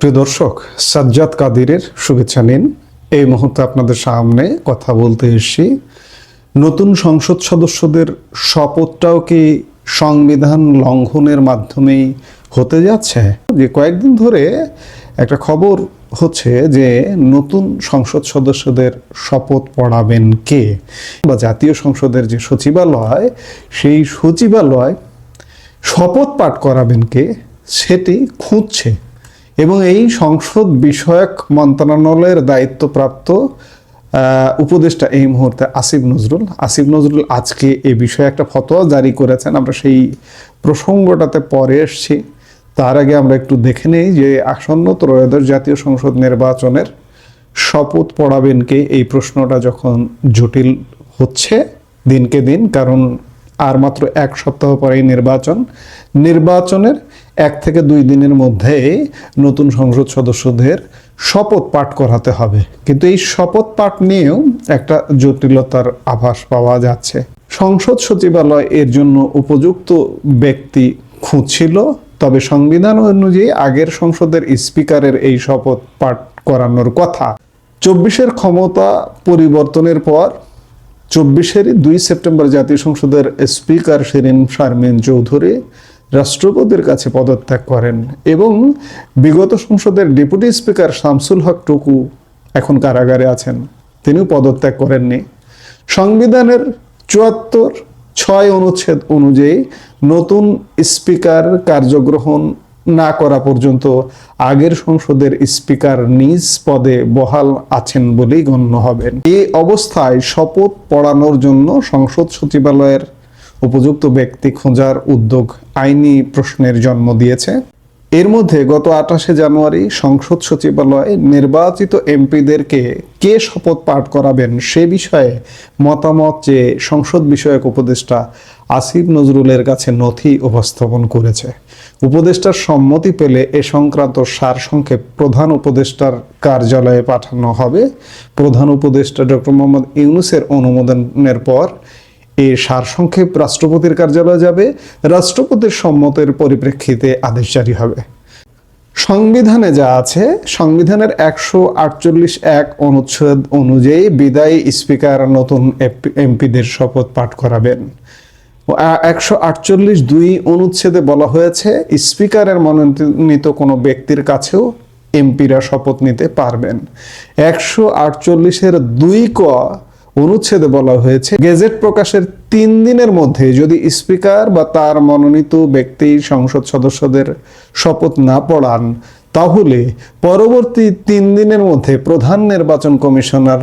প্রিয় দর্শক, সাজ্জাদ কাদিরের শুভেচ্ছা নিন। এই মুহূর্তে আপনাদের সামনে কথা বলতে এসেছি। নতুন সংসদ সদস্যদের শপথটাও কি সংবিধান লঙ্ঘনের মাধ্যমেই হতে যাচ্ছে? যে কয়েকদিন ধরে একটা খবর হচ্ছে যে নতুন সংসদ সদস্যদের শপথ পড়াবেন কে? বা জাতীয় সংসদের যে সচিবালয়, সেই সচিবালয় শপথ পাঠ করাবেন কে? সেটি খুঁজছে। এবং এই সংসদ বিষয়ক মন্ত্রণালয়ের দায়িত্বপ্রাপ্ত উপদেষ্টা এই মুহূর্তে আসিফ নজরুল। আসিফ নজরুল আজকে এ বিষয়ে একটা ফতোয়া জারি করেছেন। আমরা সেই প্রসঙ্গটাতে পরে এসছি। তার আগে আমরা একটু দেখে নেই যে আসন্ন ত্রয়োদশ জাতীয় সংসদ নির্বাচনের শপথ পড়াবেন কে? এই প্রশ্নটা যখন জটিল হচ্ছে দিনকে দিন, কারণ আর মাত্র এক সপ্তাহ পরেই নির্বাচন। নির্বাচনের এক থেকে দুই দিনের মধ্যে নতুন সংসদ সদস্যদের শপথ পাঠ করাতে হবে। কিন্তু এই শপথ পাঠ নিয়েও একটা জটিলতার আভাস পাওয়া যাচ্ছে। সংসদ সচিবালয় এর জন্য উপযুক্ত ব্যক্তি খুঁজছিল, তবে সংবিধান অনুযায়ী আগের সংসদের স্পিকারের এই শপথ পাঠ করানোর কথা। চব্বিশের ক্ষমতা পরিবর্তনের পর চব্বিশের দুই সেপ্টেম্বর জাতীয় সংসদের স্পিকার শিরিন শারমিন চৌধুরী রাষ্ট্রপতির কাছে পদত্যাগ করেন এবং বিগত সংসদের ডেপুটি স্পিকার শামসুল হক টুকু এখন কারাগারে আছেন। তিনিও পদত্যাগ করেননি। সংবিধানের চুয়াত্তর ছয় অনুচ্ছেদ অনুযায়ী নতুন স্পিকার কার্যগ্রহণ না করা পর্যন্ত আগের সংসদের স্পিকার নিজ পদে বহাল আছেন বলেই গণ্য হবেন। এই অবস্থায় শপথ পড়ানোর জন্য সংসদ সচিবালয়ের উপযুক্ত ব্যক্তি খোঁজার উদ্যোগ আইনি প্রশ্নের জন্ম দিয়েছে। এর মধ্যে গত আঠাশে জানুয়ারি সংসদ সচিবালয়ে নির্বাচিত এমপিদেরকে কে শপথ পাঠ করাবেন সে বিষয়ে মতামত যে সংসদ বিষয়ক উপদেষ্টা আসিফ নজরুলের কাছে নথি উপস্থাপন করেছে। উপদেষ্টার সম্মতি পেলে এ সংক্রান্ত সারসংক্ষেপ প্রধান উপদেষ্টার কার্যালয়ে পাঠানো হবে। প্রধান উপদেষ্টা ডক্টর মোহাম্মদ ইউনুসের অনুমোদনের পর এ সারসংক্ষেপ রাষ্ট্রপতির কার্যালয়ে যাবে। রাষ্ট্রপতির সম্মতের পরিপ্রেক্ষিতে আদেশ জারি হবে। সংবিধানে যা আছে, সংবিধানের একশো আটচল্লিশ এক অনুচ্ছেদ অনুযায়ী বিদায়ী স্পিকার নতুন এমপিদের শপথ পাঠ করাবেন। একশো আটচল্লিশ দুই অনুচ্ছেদে বলা হয়েছে, স্পিকারের মনোনীত কোনো ব্যক্তির কাছেও এমপিরা শপথ নিতে পারবেন। একশো আটচল্লিশের দুই ক অনুচ্ছেদে বলা হয়েছে, গেজেট প্রকাশের তিন দিনের মধ্যে যদি স্পিকার বা তার মনোনীত ব্যক্তি সংসদ সদস্যদের শপথ না পড়ান, তাহলে পরবর্তী তিন দিনের মধ্যে প্রধান নির্বাচন কমিশনার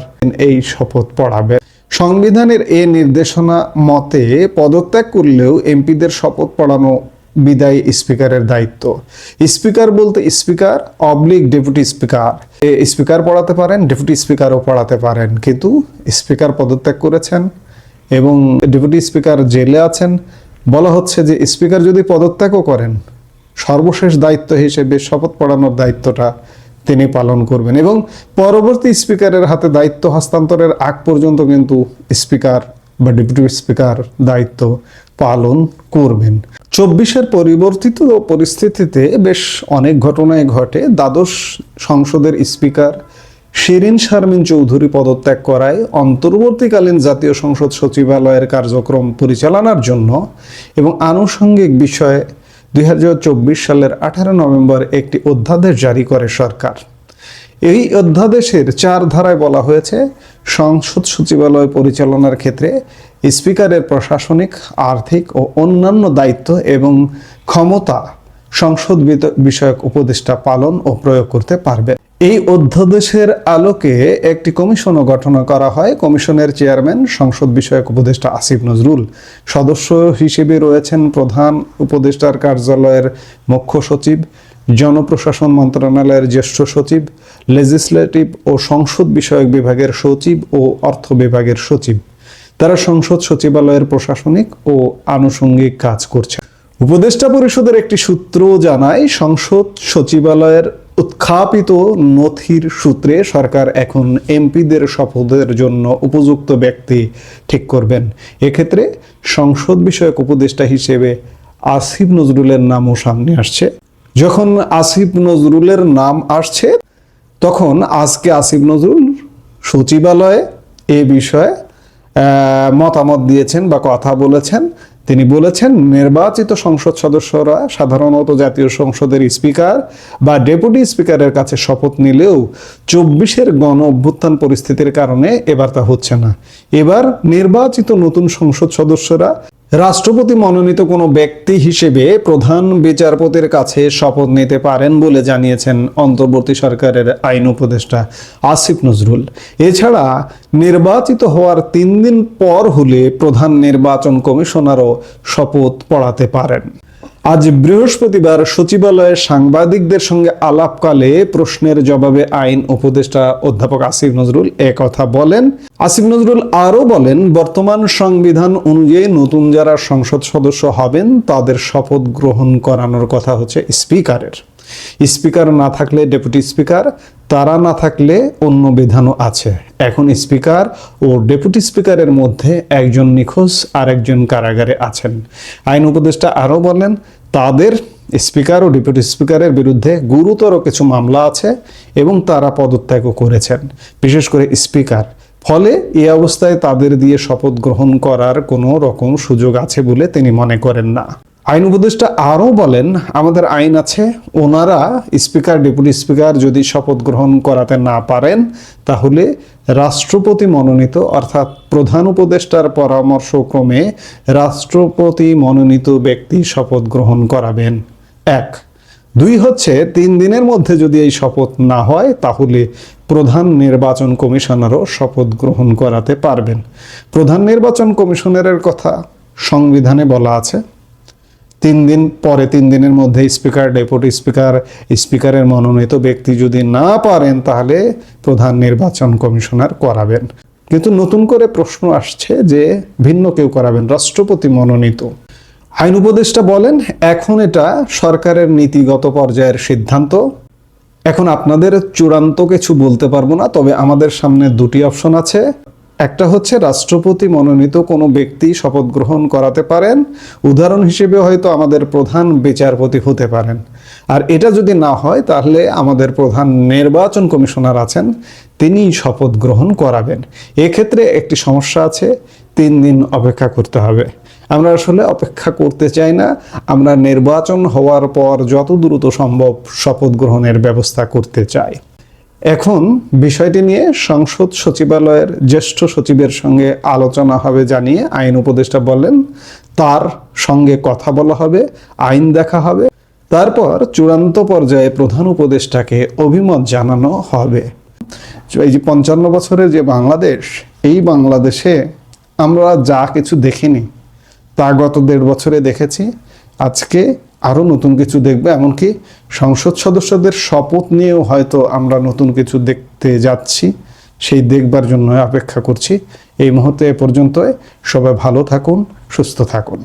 এই শপথ পড়াবে সংবিধানের এ নির্দেশনা মতে পদত্যাগ করলেও এমপিদের শপথ পড়ানো বিদায়ী স্পিকারের দায়িত্ব। স্পিকার বলতে speaker, oblique deputy speaker. Speaker পড়াতে পারেন, ডেপুটি স্পিকারও পড়াতে পারেন। কিন্তু স্পিকার পদত্যাগ করেছেন এবং ডেপুটি স্পিকার জেলে আছেন। বলা হচ্ছে যে স্পিকার যদি পদত্যাগও করেন, সর্বশেষ দায়িত্ব হিসেবে শপথ পড়ানোর দায়িত্বটা তিনি পালন করবেন এবং পরবর্তী স্পিকারের হাতে দায়িত্ব হস্তান্তরের আগ পর্যন্ত কিন্তু স্পিকার বা ডেপুটি স্পিকার দায়িত্ব পালন করবেন। চব্বিশের পরিবর্তিত পরিস্থিতিতে বেশ অনেক ঘটনায় ঘটে। দ্বাদশ সংসদের স্পিকার শিরিন শারমিন চৌধুরী পদত্যাগ করায় অন্তর্বর্তীকালীন জাতীয় সংসদ সচিবালয়ের কার্যক্রম পরিচালনার জন্য এবং আনুষঙ্গিক বিষয়ে দুই হাজার চব্বিশ সালের আঠারো নভেম্বর একটি অধ্যাদেশ জারি করে সরকার। এই অধ্যাদেশের চার ধারায় বলা হয়েছে, সংসদ সচিবালয় পরিচালনার ক্ষেত্রে স্পিকারের প্রশাসনিক, আর্থিক ও অন্যান্য দায়িত্ব এবং ক্ষমতা সংসদ বিষয়ক উপদেষ্টা পালন ও প্রয়োগ করতে পারবে। এই অধ্যাদেশের আলোকে একটি কমিশনও গঠন করা হয়। কমিশনের চেয়ারম্যান, সংসদ বিষয়ক উপদেষ্টা আসিফ নজরুল। সদস্য হিসেবে রয়েছেন প্রধান উপদেষ্টার কার্যালয়ের মুখ্য সচিব, জনপ্রশাসন মন্ত্রণালয়ের জ্যেষ্ঠ সচিব লেজিসলেটিভ ও সংসদ বিষয়ক বিভাগের সচিব ও অর্থ বিভাগের সচিব। তারা সংসদ সচিবালয়ের প্রশাসনিক ও আনুষঙ্গিক কাজ করছে উপদেষ্টা পরিষদের একটি সূত্র জানায়, সংসদ সচিবালয়ের উৎখাপিত নথির সূত্রে সরকার এখন এমপিদের শপথের জন্য উপযুক্ত ব্যক্তি ঠিক করবেন। এক্ষেত্রে সংসদ বিষয়ক উপদেষ্টা হিসেবে আসিফ নজরুলের নামও সামনে আসছে। যখন আসিফ নজরুলের নাম আসছে, তখন আজকে আসিফ নজরুল সচিবালয়ে এ বিষয়ে মতামত দিয়েছেন বা কথা বলেছেন। তিনি বলেছেন, নির্বাচিত সংসদ সদস্যরা সাধারণত জাতীয় সংসদের স্পিকার বা ডেপুটি স্পিকারের কাছে শপথ নিলেও চব্বিশের গণ অভ্যুত্থান পরিস্থিতির কারণে এবার তা হচ্ছে না। এবার নির্বাচিত নতুন সংসদ সদস্যরা রাষ্ট্রপতি মনোনীত কোনো ব্যক্তি হিসেবে প্রধান বিচারপতির কাছে শপথ নিতে পারেন বলে জানিয়েছেন অন্তর্বর্তী সরকারের আইন উপদেষ্টা আসিফ নজরুল। এছাড়া নির্বাচিত হওয়ার তিন দিন পর হলে প্রধান নির্বাচন কমিশনারও শপথ পড়াতে পারেন। আজ বৃহস্পতিবার সচিবালয়ে সাংবাদিকদের সঙ্গে আলাপকালে প্রশ্নের জবাবে আইন উপদেষ্টা অধ্যাপক আসিফ নজরুল কথা বলেন। আসিফ নজরুল আরও বলেন, বর্তমান সংবিধান অনুযায়ী নতুন যারা সংসদ সদস্য হবেন, তাদের শপথ গ্রহণ করানোর কথা হচ্ছে স্পিকারের। স্পিকার না থাকলে ডেপুটি স্পিকার তারা না থাকলে অন্য বিধানও আছে। এখন স্পিকার ও ডেপুটি স্পিকারের মধ্যে একজন নিখোঁজ আর একজন কারাগারে আছেন। আইন উপদেষ্টা আরও বলেন, তাদের স্পিকার ও ডেপুটি স্পিকারের বিরুদ্ধে গুরুতর কিছু মামলা আছে এবং তারা পদত্যাগও করেছেন। বিশেষ করে স্পিকার। ফলে এই অবস্থায় তাদের দিয়ে শপথ গ্রহণ করার কোনো রকম সুযোগ আছে বলে তিনি মনে করেন না। আইন উপদেষ্টা আরও বলেন, আমাদের আইন আছে, ওনারা স্পিকার, ডেপুটি স্পিকার যদি শপথ গ্রহণ করাতে না পারেন, তাহলে রাষ্ট্রপতি মনোনীত, অর্থাৎ প্রধান উপদেষ্টার পরামর্শক্রমে রাষ্ট্রপতি মনোনীত ব্যক্তি শপথ গ্রহণ করাবেন। এক। দুই হচ্ছে, তিন দিনের মধ্যে যদি এই শপথ না হয়, তাহলে প্রধান নির্বাচন কমিশনারও শপথ গ্রহণ করাতে পারবেন। প্রধান নির্বাচন কমিশনারের কথা সংবিধানে বলা আছে তিন দিন পরে, তিন দিনের মধ্যে স্পিকার, ডেপুটি স্পিকার, স্পিকারের মনোনীত ব্যক্তি যদি না পারেন, তাহলে প্রধান নির্বাচন কমিশনার করাবেন। কিন্তু নতুন করে প্রশ্ন আসছে যে ভিন্ন কেউ করাবেন, রাষ্ট্রপতি মনোনীত। আইন উপদেষ্টা বলেন, এখন এটা সরকারের নীতিগত পর্যায়ের সিদ্ধান্ত। এখন আপনাদের চূড়ান্ত কিছু বলতে পারব না, তবে আমাদের সামনে দুটি অপশন আছে। একটা হচ্ছে রাষ্ট্রপতি মনোনীত কোনো ব্যক্তি শপথ গ্রহণ করাতে পারেন। উদাহরণ হিসেবে হয়তো আমাদের প্রধান বিচারপতি হতে পারেন। আর এটা যদি না হয়, তাহলে আমাদের প্রধান নির্বাচন কমিশনার আছেন, তিনি শপথ গ্রহণ করাবেন। এক্ষেত্রে একটি সমস্যা আছে, তিন দিন অপেক্ষা করতে হবে। আমরা আসলে অপেক্ষা করতে চাই না, আমরা নির্বাচন হওয়ার পর যত দ্রুত সম্ভব শপথ গ্রহণের ব্যবস্থা করতে চাই। এখন বিষয়টি নিয়ে সংসদ সচিবালয়ের জ্যেষ্ঠ সচিবের সঙ্গে আলোচনা হবে জানিয়ে আইন উপদেষ্টা বললেন, তার সঙ্গে কথা বলা হবে, আইন দেখা হবে। তারপর চূড়ান্ত পর্যায়ে প্রধান উপদেষ্টাকে অভিমত জানানো হবে। এই যে পঞ্চান্ন বছরের যে বাংলাদেশ, এই বাংলাদেশে আমরা যা কিছু দেখিনি, তা গত দেড় বছরে দেখেছি। আজকে আরও নতুন কিছু দেখবে, এমনকি সংসদ সদস্যদের শপথ নিয়েও হয়তো আমরা নতুন কিছু দেখতে যাচ্ছি। সেই দেখবার জন্য অপেক্ষা করছি। এই মুহূর্তে এ পর্যন্তই। সবাই ভালো থাকুন, সুস্থ থাকুন।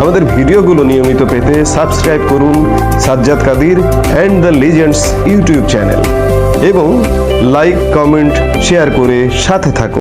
আমাদের ভিডিওগুলো নিয়মিত পেতে সাবস্ক্রাইব করুন Sajjad Kadir and the legends YouTube channel এবং লাইক, কমেন্ট, শেয়ার করে সাথে থাকুন।